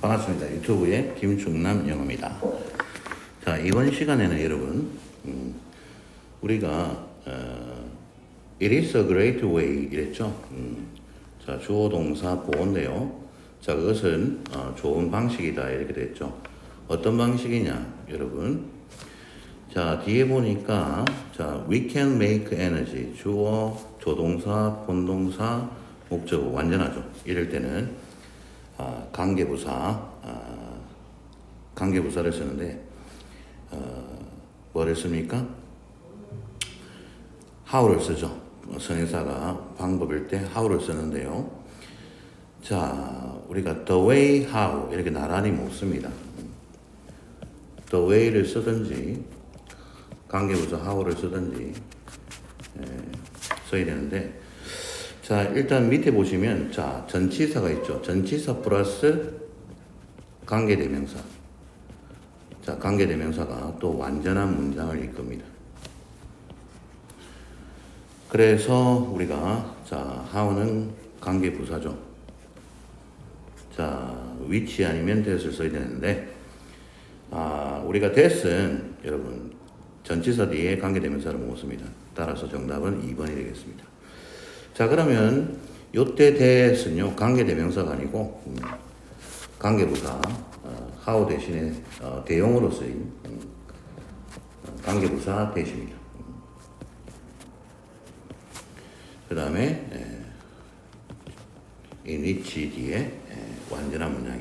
반갑습니다. 유튜브의 김충남 영어입니다. 자, 이번 시간에는 여러분, 음, 우리가, 어, it is a great way 이랬죠. 음, 자, 주어 동사 보호인데요. 자, 그것은 어, 좋은 방식이다 이렇게 됐죠. 어떤 방식이냐, 여러분? 자, 뒤에 보니까, 자, we can make energy. 주어, 조동사, 본동사, 목적어, 완전하죠. 이럴 때는, 아, 관계부사, 아, 관계부사를 쓰는데, 어, 뭐를 씁니까? how를 쓰죠. 뭐 선행사가 방법일 때 how를 쓰는데요. 자, 우리가 the way, how 이렇게 나란히 못 씁니다. the way를 쓰든지 관계부사 how를 쓰든지 예, 써야 되는데 자 일단 밑에 보시면 자 전치사가 있죠. 전치사 플러스 관계대명사. 자 관계대명사가 또 완전한 문장을 이끕니다. 그래서 우리가 자 how는 관계부사죠. 자 위치 아니면 that을 써야 되는데 아 우리가 that은 여러분 전치사 뒤에 관계대명사를 못 씁니다. 따라서 정답은 2번이 되겠습니다. 자 그러면 요때 that은요 관계대명사가 아니고 음, 관계부사 어, how 대신에 어, 대용으로 쓰인 음, 어, 관계부사 대십니다. 그 다음에 in which 뒤에 에, 완전한 문장이죠.